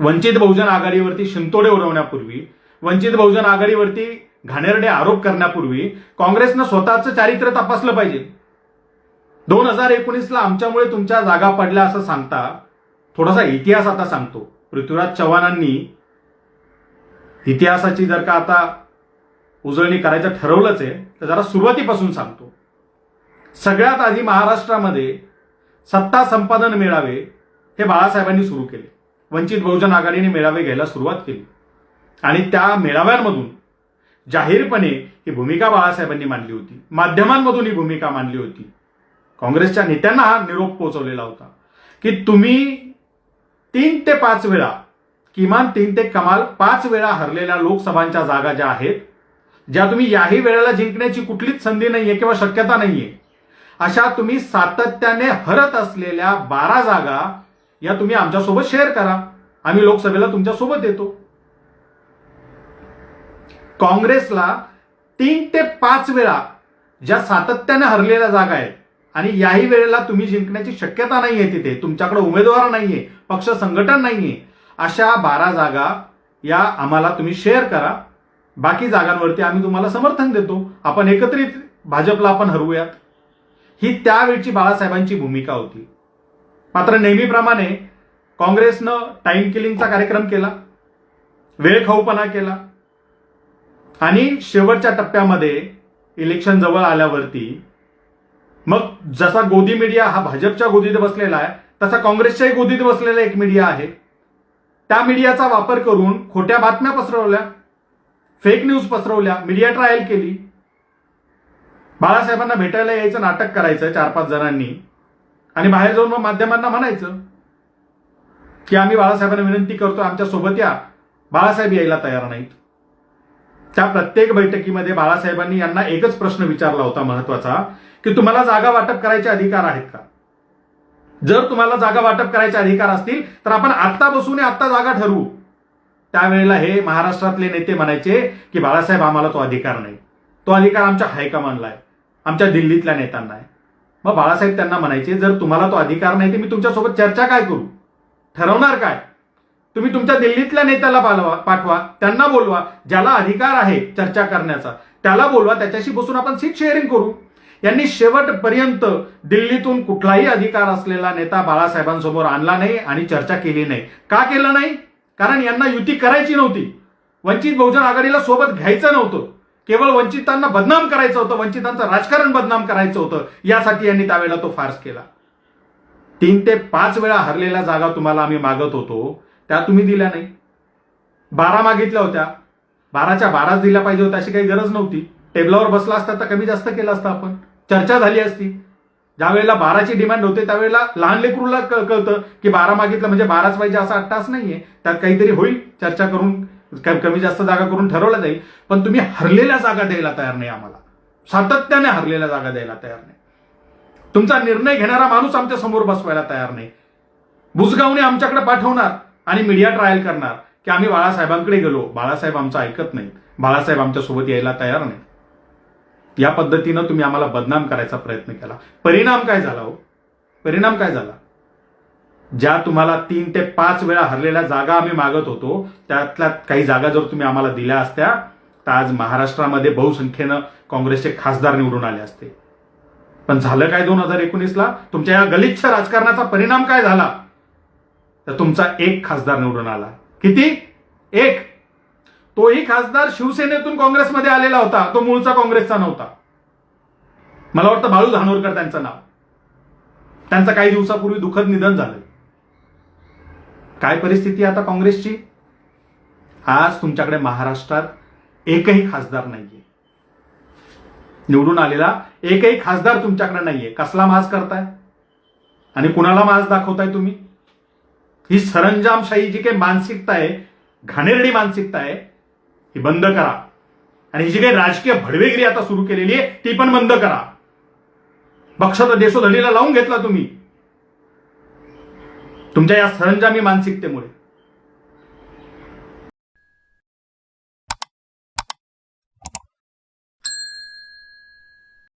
वंचित बहुजन आघाडीवरती शिंतोडे उडवण्यापूर्वी वंचित बहुजन आघाडीवरती घाणेरडे आरोप करण्यापूर्वी काँग्रेसनं स्वतःचं चारित्र्य तपासलं पाहिजे. दोन हजार एकोणीसला आमच्यामुळे तुमच्या जागा पडल्या असं सांगता थोडासा इतिहास आता सांगतो. पृथ्वीराज चव्हाणांनी इतिहासाची जर का आता उजळणी करायचं ठरवलंच आहे तर जरा सुरुवातीपासून सांगतो. सगळ्यात आधी महाराष्ट्रामध्ये सत्ता संपादन मेळावे हे बाळासाहेबांनी सुरू केले. वंचित बहुजन आघाडीने मेळावे घ्यायला सुरुवात केली. आणि त्या मेळाव्यांमधून जाहीरपणे ही भूमिका बाळासाहेबांनी मांडली होती. माध्यमांमधून ही भूमिका मांडली होती. काँग्रेसच्या नेत्यांना हा निरोप पोहोचवलेला होता की तुम्ही तीन ते पाच वेळा किमान तीन ते कमाल पाच वेळा हरलेल्या लोकसभांच्या जागा ज्या आहेत ज्या तुम्ही याही वेळेला जिंकण्याची कुठलीच संधी नाहीये किंवा शक्यता नाहीये अशा तुम्ही सातत्याने हरत असलेल्या बारा जागा या तुम्ही आमच्यासोबत शेअर करा. आम्ही लोकसभेला तुमच्यासोबत येतो. काँग्रेसला तीन ते पाच वेळा ज्या सातत्याने हरलेल्या जागा आहेत आणि याही वेळेला तुम्ही जिंकण्याची शक्यता नाही आहे तिथे तुमच्याकडे उमेदवार नाहीये पक्ष संघटन नाहीये अशा बारा जागा या आम्हाला तुम्ही शेअर करा. बाकी जागांवरती आम्ही तुम्हाला समर्थन देतो. आपण एकत्रित भाजपला आपण हरवूयात. ही त्यावेळची बाळासाहेबांची भूमिका होती. मात्र नेहमीप्रमाणे काँग्रेसनं टाइम किलिंगचा कार्यक्रम केला वेळ खाऊपणा केला आणि शेवटच्या टप्प्यामध्ये इलेक्शन जवळ आल्यावरती मग जसा गोदी मीडिया हा भाजपच्या गोदीत बसलेला आहे तसा काँग्रेसच्याही गोदीत बसलेला एक मीडिया आहे. त्या मीडियाचा वापर करून खोट्या बातम्या पसरवल्या फेक न्यूज पसरवल्या मीडिया ट्रायल केली. बाळासाहेबांना भेटायला यायचं नाटक करायचं चार पाच जणांनी. आणि बाहेर जाऊन मग माध्यमांना म्हणायचं की आम्ही बाळासाहेबांना विनंती करतो आमच्यासोबत या. बाळासाहेब यायला तयार नाहीत. त्या प्रत्येक बैठकीमध्ये बाळासाहेबांनी यांना एकच प्रश्न विचारला होता महत्त्वाचा की तुम्हाला जागा वाटप करायचे अधिकार आहेत का? जर तुम्हाला जागा वाटप करायचे अधिकार असतील तर आपण आत्ता बसून आत्ता जागा ठरवू. त्यावेळेला हे महाराष्ट्रातले नेते म्हणायचे की बाळासाहेब आम्हाला तो अधिकार नाही. तो अधिकार आमच्या हायकमांडला आहे. आमच्या दिल्लीतल्या नेत्यांना आहे. मग बाळासाहेब त्यांना म्हणायचे जर तुम्हाला तो अधिकार नाही तर मी तुमच्यासोबत चर्चा काय करू? ठरवणार काय? तुम्ही तुमच्या दिल्लीतल्या नेत्याला पालवा पाठवा त्यांना बोलवा ज्याला अधिकार आहे चर्चा करण्याचा त्याला बोलवा त्याच्याशी बसून आपण सीट शेअरिंग करू. यांनी शेवटपर्यंत दिल्लीतून कुठलाही अधिकार असलेला नेता बाळासाहेबांसमोर आणला नाही आणि चर्चा केली नाही. का केलं नाही? कारण यांना युती करायची नव्हती. वंचित बहुजन आघाडीला सोबत घ्यायचं नव्हतं. केवळ वंचितांना बदनाम करायचं होतं वंचितांचं राजकारण बदनाम करायचं होतं यासाठी यांनी त्यावेळेला तो फार्स केला. तीन ते पाच वेळा हरलेल्या जागा तुम्हाला आम्ही मागत होतो त्या तुम्ही दिल्या नाही. बारा मागितल्या होत्या. बाराच्या बाराच दिल्या पाहिजे होत्या अशी काही गरज नव्हती. टेबलावर बसला असता तर कमी जास्त केलं असतं आपण. चर्चा झाली असती. ज्या वेळेला बाराची डिमांड होते त्यावेळेला लहान लेकरूला कळतं की बारा मागितलं म्हणजे बाराच पाहिजे असा अट्टास नाहीये. त्यात काहीतरी होईल. चर्चा करून क- कमी जास्त जागा करून ठरवलं जाईल पण तुम्ही हरलेल्या जागा द्यायला तयार नाही आम्हाला. सातत्याने हरलेल्या जागा द्यायला तयार नाही. तुमचा निर्णय घेणारा माणूस आमच्यासमोर बसवायला तयार नाही. बुजगावने आमच्याकडे पाठवणार आणि मीडिया ट्रायल करणार की आम्ही बाळासाहेबांकडे गेलो. बाळासाहेब आमचं ऐकत नाहीत. बाळासाहेब आमच्यासोबत यायला तयार नाही या पद्धतीनं तुम्ही आम्हाला बदनाम करायचा प्रयत्न केला. परिणाम काय झाला हो? परिणाम काय झाला? ज्या तुम्हाला तीन ते पाच वेळा हरलेल्या जागा आम्ही मागत होतो त्यातल्या काही जागा जर तुम्ही आम्हाला दिल्या असत्या तर आज महाराष्ट्रामध्ये बहुसंख्येनं काँग्रेसचे खासदार निवडून आले असते. पण झालं काय दोन हजार एकोणीसला? तुमच्या या गलिच्छ राजकारणाचा परिणाम काय झाला? तर तुमचा एक खासदार निवडून आला. किती? एक. तोही खासदार शिवसेनेतून काँग्रेसमध्ये आलेला होता. तो मूळचा काँग्रेसचा नव्हता. मला वाटतं बाळू धानोरकर त्यांचं नाव. त्यांचं काही दिवसापूर्वी दुःखद निधन झालं. काय परिस्थिती आता काँग्रेसची? आज तुमच्याकडे महाराष्ट्रात एकही खासदार नाहीये. निवडून आलेला एकही खासदार तुमच्याकडे नाहीये. कसला माज करताय? आणि कुणाला माज दाखवताय तुम्ही? ही सरंजामशाही जी काही मानसिकता आहे घाणेरडी मानसिकता आहे ही बंद करा. आणि ही जी काही राजकीय भडवेगिरी आता सुरू केलेली आहे ती पण बंद करा. पक्षाचा देशोधडीला लावून घेतला तुम्ही. तुमच्या या सरंजामी मानसिकतेमुळे.